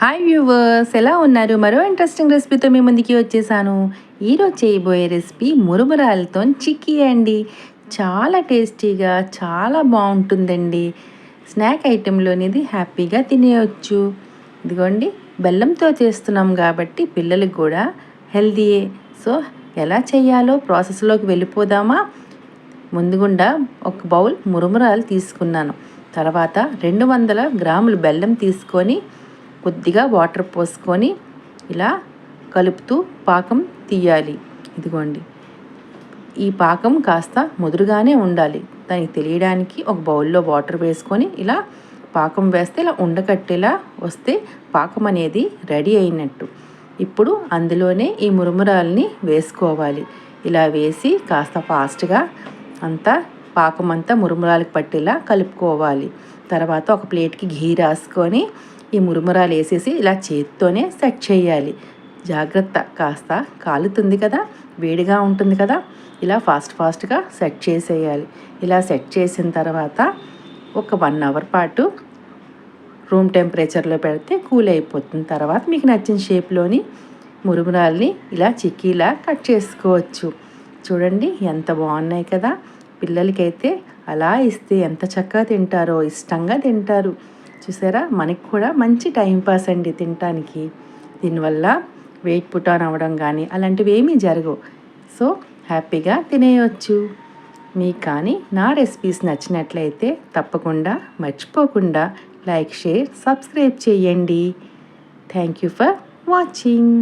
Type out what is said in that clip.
Hi viewers ఎలా ఉన్నారు? మరో ఇంట్రెస్టింగ్ రెసిపీతో మీ ముందుకి వచ్చేసాను. ఈరోజు చేయబోయే రెసిపీ మురుమురాలతో చిక్కీ అండి. చాలా టేస్టీగా చాలా బాగుంటుందండి. స్నాక్ ఐటెంలోనిది హ్యాపీగా తినేయచ్చు. ఇదిగోండి బెల్లంతో చేస్తున్నాం కాబట్టి పిల్లలకు కూడా హెల్దీయే సో ఎలా చేయాలో ప్రాసెస్లోకి వెళ్ళిపోదామా? ముందుగుండా ఒక బౌల్ మురుమురాలు తీసుకున్నాను. తర్వాత రెండు వందల గ్రాములు బెల్లం తీసుకొని కొద్దిగా వాటర్ పోసుకొని ఇలా కలుపుతూ పాకం తీయాలి. ఇదిగోండి. ఈ పాకం కాస్త ముదురుగానే ఉండాలి. దానికి తెలియడానికి ఒక బౌల్లో వాటర్ వేసుకొని ఇలా పాకం వేస్తే ఇలా ఉండకట్టేలా వస్తే పాకం అనేది రెడీ అయినట్టు. ఇప్పుడు అందులోనే ఈ మురుమురాల్ని వేసుకోవాలి. ఇలా వేసి కాస్త ఫాస్ట్గా అంతా పాకం అంతా మురుమురాలకు పట్టేలా కలుపుకోవాలి. తర్వాత ఒక ప్లేట్కి ఘీ రాసుకొని ఈ మురుమురాలు వేసేసి ఇలా చేతితోనే సెట్ చేయాలి. జాగ్రత్త కాస్త కాలుతుంది కదా వేడిగా ఉంటుంది కదా ఇలా ఫాస్ట్ ఫాస్ట్గా సెట్ చేసేయాలి. ఇలా సెట్ చేసిన తర్వాత ఒక వన్ అవర్ పాటు రూమ్ టెంపరేచర్లో పెడితే కూల్ అయిపోతుంది. తర్వాత మీకు నచ్చిన షేప్లోని మురుమురాల్ని ఇలా చిక్కీలా కట్ చేసుకోవచ్చు. చూడండి ఎంత బాగున్నాయి కదా. పిల్లలకైతే అలా ఇస్తే ఎంత చక్కగా తింటారో ఇష్టంగా తింటారు. చూసారా? మనకి కూడా మంచి టైంపాస్ అండి తినటానికి. దీనివల్ల వెయిట్ పుట్ ఆన్ అవ్వడం కానీ అలాంటివి ఏమీ జరగవు. సో హ్యాపీగా తినేయచ్చు. మీకు కానీ నా రెసిపీస్ నచ్చినట్లయితే తప్పకుండా మర్చిపోకుండా లైక్ షేర్ సబ్స్క్రైబ్ చేయండి. Thank you for watching.